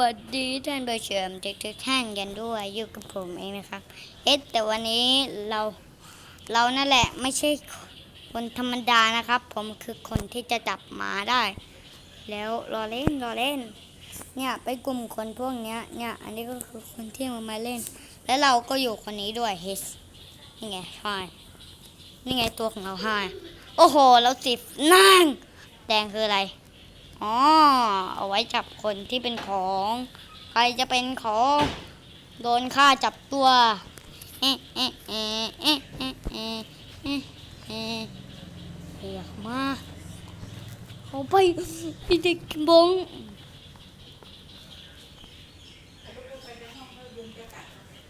สวัสดีท่านผู้ชมทุกทุกท่านกันด้วยอยู่กับผมเองนะครับ เอ๊ะแต่วันนี้เราเรานั่นแหละไม่ใช่คนธรรมดานะครับ ผมคือคนที่จะจับหมาได้ แล้วรอเล่นรอเล่น เนี่ยไปกลุ่มคนพวกเนี้ยเนี่ยอันนี้ก็คือคนที่มามาเล่น แล้วเราก็อยู่คนนี้ด้วยเฮสนี่ไงใช่นี่ไงตัวของเราใช่โอ้โหเราสิบนั่งแดงคืออะไร อ๋อเอาไว้จับคนที่เป็นของ ใครจะเป็นของ โดนฆ่าจับตัวเอ๊ะเอ๊ะเอ๊ะเอ๊ะเอ๊ะเอ๊ะเอ๊ะเอ๊ะเรียกมาเขาไปไอเด็กบง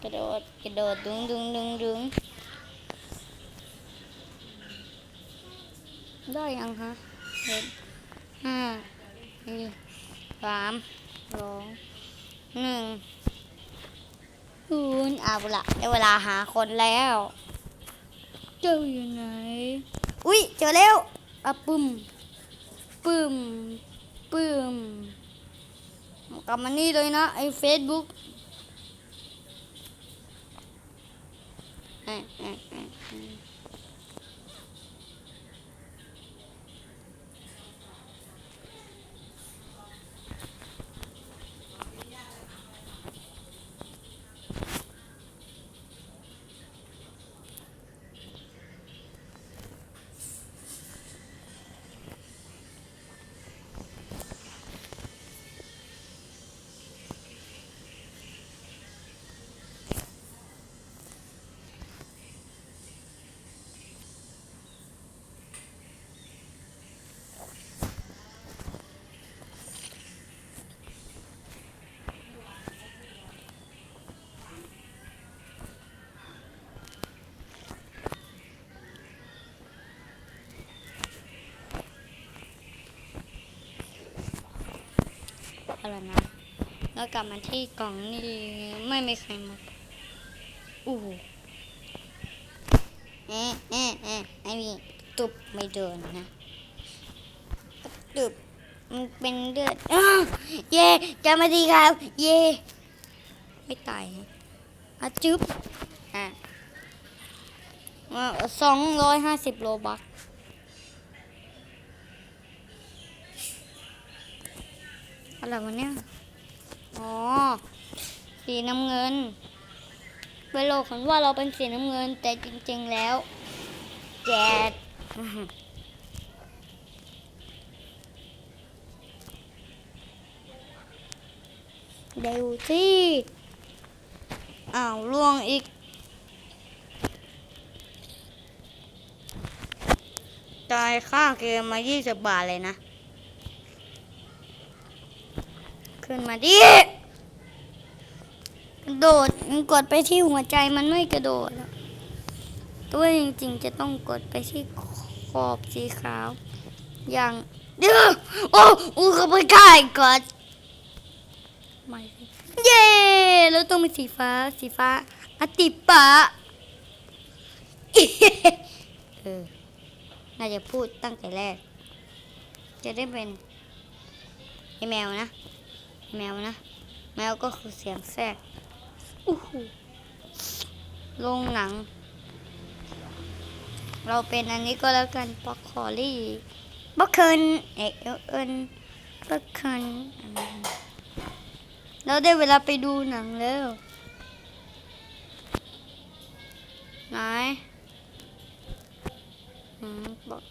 กระโดดกระโดดดึงดึงดึงดึงได้ยังฮะเห็นห้า สี่สามสองหนึ่งศูนย์เอาละได้เวลาหาคนแล้ว เจออยู่ไหน อุ้ยเจอแล้วอะปึ้มปึ้มปึ้มกลับมานี่เลยนะ ไอ้เฟซบุ๊กอะอะอะ อะอะไรนะ แล้วกลับมาที่กล่องนี่ไม่มีใครมาอู้เอ๊ะเอ๊ะเอ๊ะไอ้นี่ตุบไม่เดินนะตุบมันเป็นเลือดเย่กลับมาดีครับ เย่ไม่ตายอะจึ๊บอะสองร้อยห้าสิบโลบัก อะไรวะเนี่ย อ๋อ สีน้ำเงินไปโลกคนว่าเราเป็นสีน้ำเงิน แต่จริง ๆแล้วแจดเดี๋ยวที่อ้าวล่วงอีกจ่ายค่าเกมมา 20 บาทเลยนะ ขึ้นมาดิกระโดดมันกดไปที่หัวใจมันไม่กระโดดตัวจริงๆจะต้องกดไปที่ขอบสีขาว อย่างเดือโอ้อูเขาไปใกล้กดไม่เย้แล้วต้องเป็นสีฟ้าสีฟ้าอติปะเออน่าจะพูดตั้งแต่แรก จะได้เป็นไอแมวนะ แมวนะ แมวก็คือเสียงแทรกอู้หูโรงหนัง เราเป็นอันนี้ก็แล้วกันป๊อกคอรี่บักเคินเอกเอินบักเคินเราได้เวลาไปดูหนังแล้วไหนอืมบัก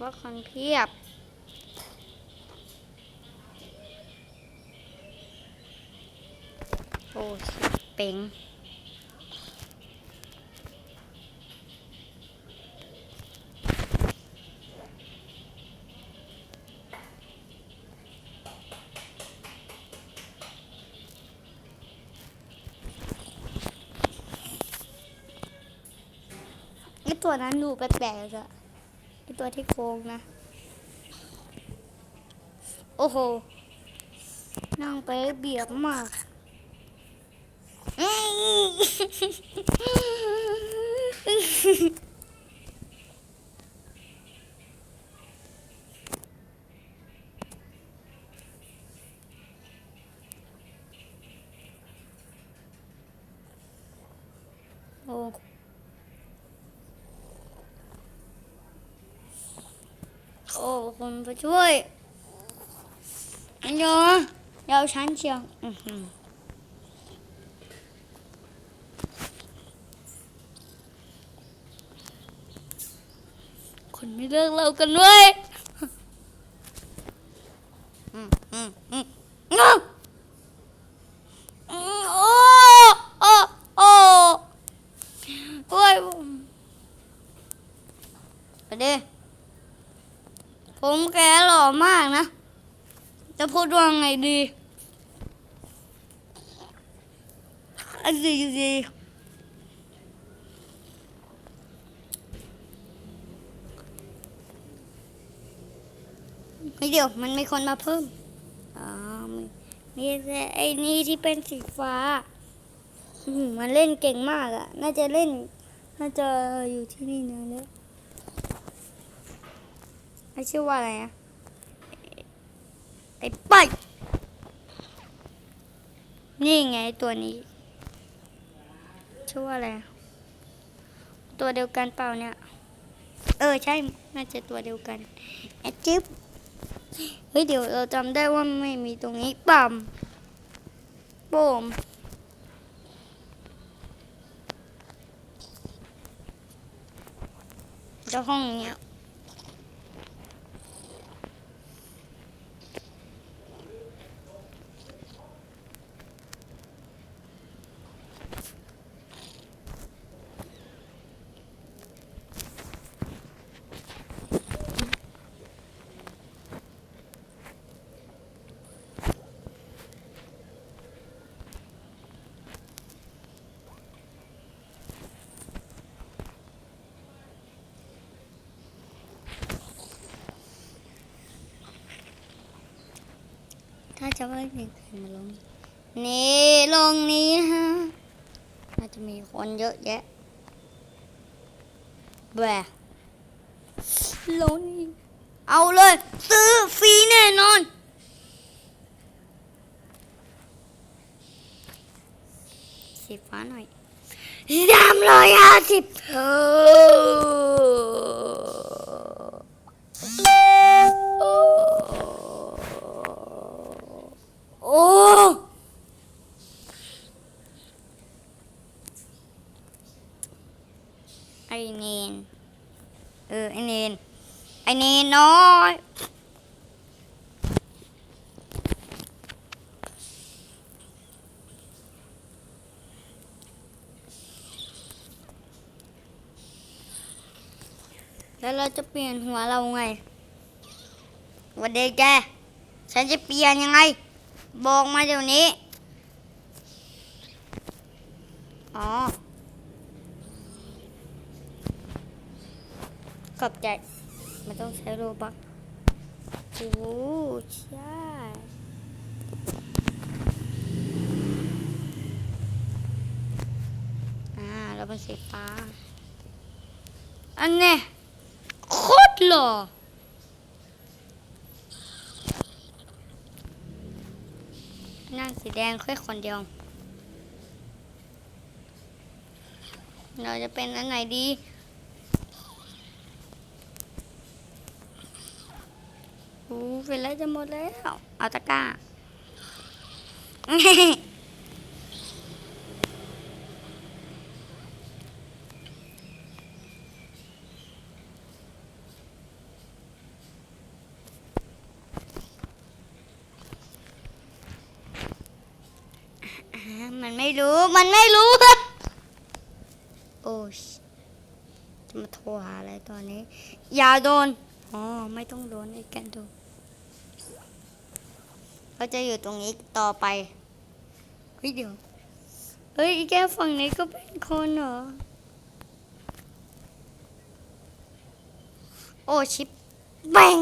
บักคินเพียบ โอ้เป่งไอตัวนั้นดูแปลกๆอะไอตัวที่โกงนะ โอ้โหนั่งไปเบียบมาก oh. Ồ, còn phải chui Anh vô Đâu sáng chiều ừ, ừ. คนไม่เลิกเรากันเว้ยอืมอืมอืมงออืมโอ้โอ้โอ้โอ้ยไปดิผมแกหล่อมากนะ จะพูดว่าไงดีอันดีดี เดี๋ยวมันมีคนมาเพิ่มอ๋อมีนี่แต่ไอ้นี่ที่เป็นสีฟ้ามันเล่นเก่งมากอะน่าจะเล่น น่าจะอยู่ที่นี่นานแล้วไอ้ชื่อว่าอะไรอะไอ้ไปนี่ไงตัวนี้ชื่อว่าอะไร ตัวเดียวกันเปล่าเนี่ย เออใช่ น่าจะตัวเดียวกันไอ้จิ๊บ เฮ้ยเดี๋ยวเราจำได้ว่าไม่มีตรงนี้ปั๊มโป่มจะห้องเนี้ย จะว่าเด็กใครมาลงนี่ลงนี้ฮะน่าจะมีคนเยอะแยะแบะลงนี่เอาเลย ซื้อฟรีแน่นอน สีฟ้าหน่อยสามร้อยห้าสิบเอโอ้ไอเนนเออไอเนนไอเนนน้อยแล้วเราจะเปลี่ยนหัวเราไง วันเดแก ฉันจะเปลี่ยนยังไง บอกมาเดี๋ยวนี้ อ๋อ ขอบใจ มันต้องใช้โลบักโอ้ใช่อ่าเราเป็นสีฟ้า อันเนี้ยโคตรหล่อ นั่งสีแดงแค่คนเดียว เราจะเป็นอันไหนดีโอ้เสร็จแล้วจะหมดแล้ว เอาตะกร้า มันไม่รู้ มันไม่รู้โอ้ยจะมาโทรหาอะไรตอนนี้ อย่าโดน อ๋อ ไม่ต้องโดนไอ้แกนโดนเขาจะอยู่ตรงนี้ต่อไป เฮ้ยเดี๋ยว เฮ้ยแกฝั่งนี้ก็เป็นคนเหรอ โอ้ชิปแบง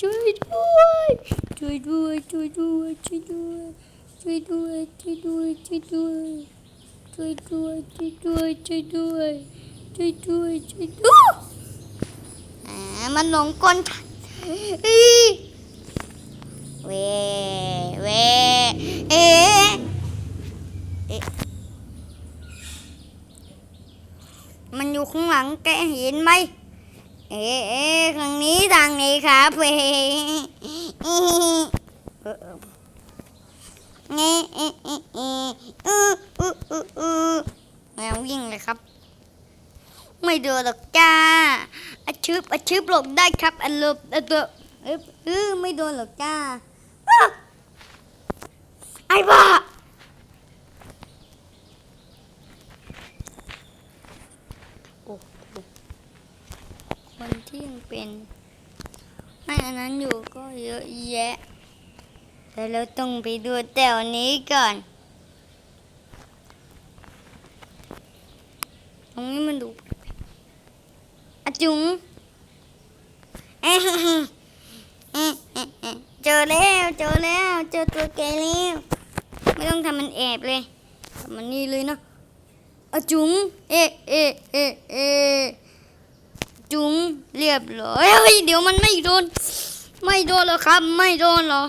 ช่วยด้วย ช่วยด้วย ช่วยด้วย ช่วยด้วย ช่วยด้วยช่วยด้วยช่วยด้วยช่วยด้วยช่วยด้วยช่วยด้วยช่วยด้วยช่วยด้วยอ่ามันหลงกลอีเวเวเอะเอะข้างหลังแกเห็นไหมเอ๊ะทางนี้ทางนี้ครับเอ๊ะเอ๊ะเออเออ เอเอ๊ะเอ๊ะเอ๊ะอื้ออืออืออื้อแล้ววิ่งเลยครับ ไม่โดนหรอกจ้าอาชึบอาชึบหลบได้ครับอันหลบอันหลบเอ๊ะเออไม่โดนหรอกจ้าไอ้บ้าโอ้คนที่ยังเป็นไม่อันนั้นอยู่ก็เยอะแยะ แต่เราต้องไปดูแถวนี้ก่อน ตรงนี้มันดูอจุงเอ๊ะเจอแล้ว เจอแล้ว เจอตัวแกแล้ว ไม่ต้องทำมันแอบเลยทำมันนี่เลยเนาะอจุง เอะเอะเอะเอะจุงเรียบร้อยเฮ้ยเดี๋ยวมันไม่โดน ไม่โดนหรอครับ ไม่โดนหรอ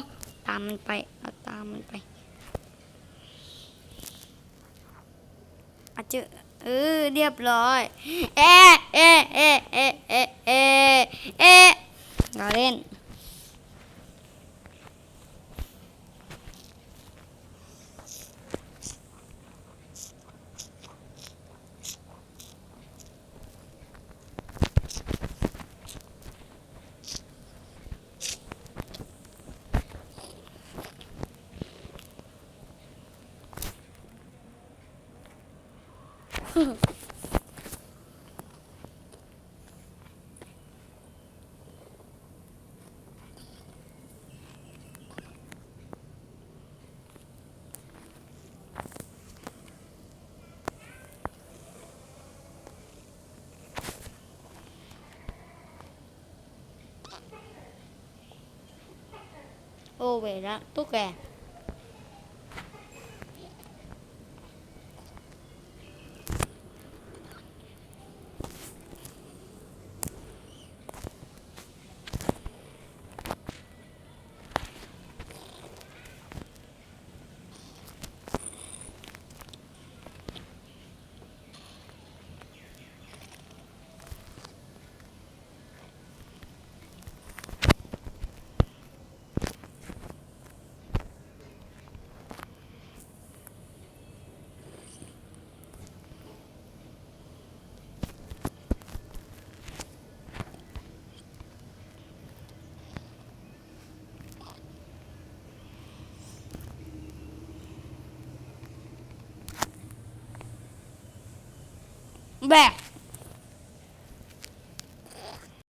ตามมันไปเอาตามมันไปอะเจะเออเรียบร้อย เอะเอะเอะเอะเอะเอะเอะเราเล่น โอเวล back.